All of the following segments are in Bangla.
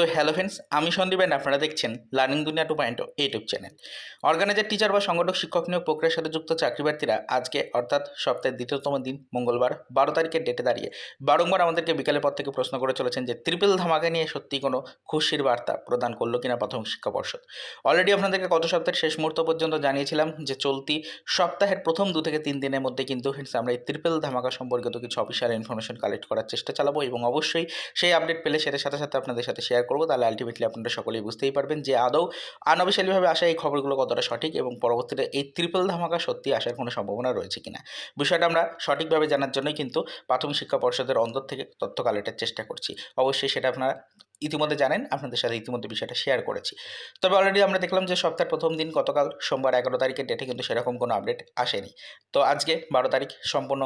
তো হ্যালো ফ্রেন্ডস আমি সন্দীপ and আপনারা দেখছেন learning Duniya two point YouTube channel organiser teacher বা সংগঠক, শিক্ষক নিয়োগ প্রক্রিয়ার সাথে যুক্ত চাকরি প্রার্থীরা আজকে অর্থাৎ সপ্তাহের দ্বিতীয়তম দিন, মঙ্গলবার, বারো তারিখের ডেটে দাঁড়িয়ে বারংবার আমাদেরকে বিকালের পর থেকে প্রশ্ন করে চলেছেন যে ত্রিপল ধামাকা নিয়ে সত্যি কোনো খুশির বার্তা প্রদান করল কিনা প্রাথমিক শিক্ষা পর্ষদ। অলরেডি আপনাদেরকে গত সপ্তাহের শেষ মুহূর্ত পর্যন্ত জানিয়েছিলাম যে চলতি সপ্তাহের প্রথম দু থেকে তিন দিনের মধ্যে কিন্তু friends, আমরা এই ত্রিপল ধামাকা সম্পর্কিত কিছু অফিসিয়াল ইনফরমেশন কালেক্ট করার চেষ্টা চালাবো এবং অবশ্যই সেই আপডেট পেলে সেটার সাথে সাথে আপনাদের সাথে শেয়ার করব, তাহলে আলটিমেটলি আপনারা সকলেই বুঝতেই পারবেন যে আদৌ আনঅফিসিয়ালিভাবে আসা এই খবরগুলো কতটা সঠিক এবং পরবর্তীতে এই ত্রিপল ধামাকা সত্যি আসার কোনো সম্ভাবনা রয়েছে কিনা। বিষয়টা আমরা সঠিকভাবে জানার জন্যই কিন্তু প্রাথমিক শিক্ষা পর্ষদের অন্তর থেকে তথ্য কালেক্টের চেষ্টা করছি। অবশ্যই সেটা আপনারা ইতিমধ্যে জানেন, আপনাদের সাথে ইতিমধ্যে বিষয়টা শেয়ার করেছি। তবে অলরেডি আমরা দেখলাম যে সপ্তাহের প্রথম দিন গতকাল সোমবার এগারো তারিখের ডেটে কিন্তু সেরকম কোনো আপডেট আসেনি। তো আজকে বারো তারিখ সম্পূর্ণ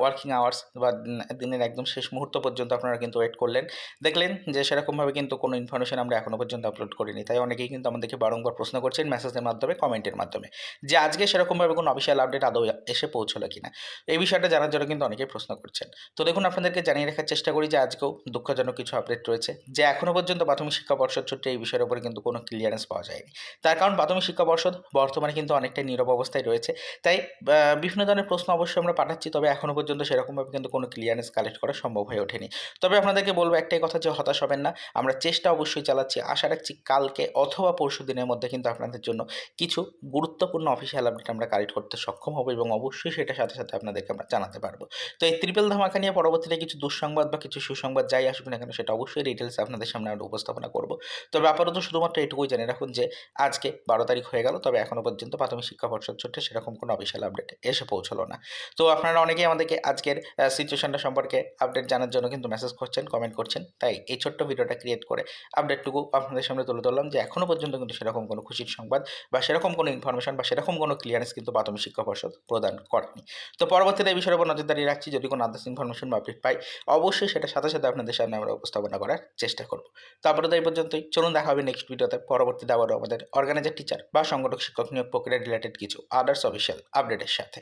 ওয়ার্কিং আওয়ার্স বা দিনের একদম শেষ মুহূর্ত পর্যন্ত আপনারা কিন্তু ওয়েট করলেন। দেখলেন যে সেরকমভাবে কিন্তু কোনো ইনফরমেশন আমরা এখনও পর্যন্ত আপলোড করিনি। তাই অনেকেই কিন্তু আমাদেরকে বারংবার প্রশ্ন করছেন মেসেজের মাধ্যমে কমেন্টের মাধ্যমে, যে আজকে সেরকমভাবে কোনো অফিসিয়াল আপডেট আদৌ এসে পৌঁছলো কিনা? এই বিষয়টা জানার জন্য কিন্তু অনেকেই প্রশ্ন করছেন। তো দেখুন, আপনাদেরকে জানিয়ে রাখার চেষ্টা করি যে আজকেও দুঃখজনক কিছু আপডেট রয়েছে, যে এখনও পর্যন্ত প্রাথমিক শিক্ষা পর্ষদ সূত্রে এই বিষয়ের উপরে কিন্তু কোনো ক্লিয়ারেন্স পাওয়া যায়নি। তার কারণ প্রাথমিক শিক্ষা পর্ষদ বর্তমানে কিন্তু অনেকটাই নীরব অবস্থায় রয়েছে। তাই বিভিন্ন ধরনের প্রশ্ন অবশ্যই আমরা পাঠাচ্ছি, তবে এখনও পর্যন্ত সেরকমভাবে কিন্তু কোনো ক্লিয়ারেন্স কালেক্ট করা সম্ভব হয়ে ওঠেনি। তবে আপনাদেরকে বলব একটাই কথা যে হতাশ হবেন না। আমরা চেষ্টা অবশ্যই চালাচ্ছি, আশা রাখছি কালকে অথবা পরশু দিনের মধ্যে কিন্তু আপনাদের জন্য কিছু গুরুত্বপূর্ণ অফিসিয়াল আপডেট আমরা কালেক্ট করতে সক্ষম হব এবং অবশ্যই সেটার সাথে সাথে আপনাদেরকে আমরা জানাতে পারব। তো এই ত্রিপল ধামাকা নিয়ে পরবর্তীতে কিছু দুঃসংবাদ বা কিছু সুসংবাদ যাই আসুক না কেন, সেটা অবশ্যই ডিটেলস আপনাদের সামনে আমরা উপস্থাপনা করব। তবে আপাতত শুধুমাত্র এটুকুই জেনে রাখুন যে, আজকে বারো তারিখ হয়ে গেল, তবে এখনও পর্যন্ত প্রাথমিক শিক্ষা পর্ষদ সূত্রে সেরকম কোনো অফিসিয়াল আপডেট এসে পৌঁছলো না। তো আপনারা অনেকেই আমাদেরকে আজকের সিচুয়েশনটা সম্পর্কে আপডেট জানার জন্য কিন্তু মেসেজ করছেন কমেন্ট করছেন। তাই এই ছোট্ট ভিডিওটা ক্রিয়েট করে আপডেটটুকু আপনাদের সামনে তুলে ধরলাম যে এখনও পর্যন্ত কিন্তু সেরকম কোনো খুশির সংবাদ বা সেরকম কোনো ইনফরমেশন বা সেরকম কোনো ক্লিয়ারেন্স কিন্তু প্রাথমিক শিক্ষা পর্ষদ প্রদান করেনি। তো পরবর্তীতে এই বিষয়ের উপর নজরদারি রাখছি। যদি কোনো আদার্স ইনফরমেশন বা আপডেট পাই, অবশ্যই সেটা সাথে সাথে আপনাদের সামনে আমরা উপস্থাপনা করার চেষ্টা করব। তারপরে তো এই পর্যন্তই। চলুন দেখা হবে নেক্সট ভিডিওতে পরবর্তী আবারও আমাদের অর্গানাইজার টিচার বা সংগঠক, শিক্ষক নিয়োগ প্রক্রিয়া রিলেটেড কিছু আদার্স অফিসিয়াল আপডেটের সাথে।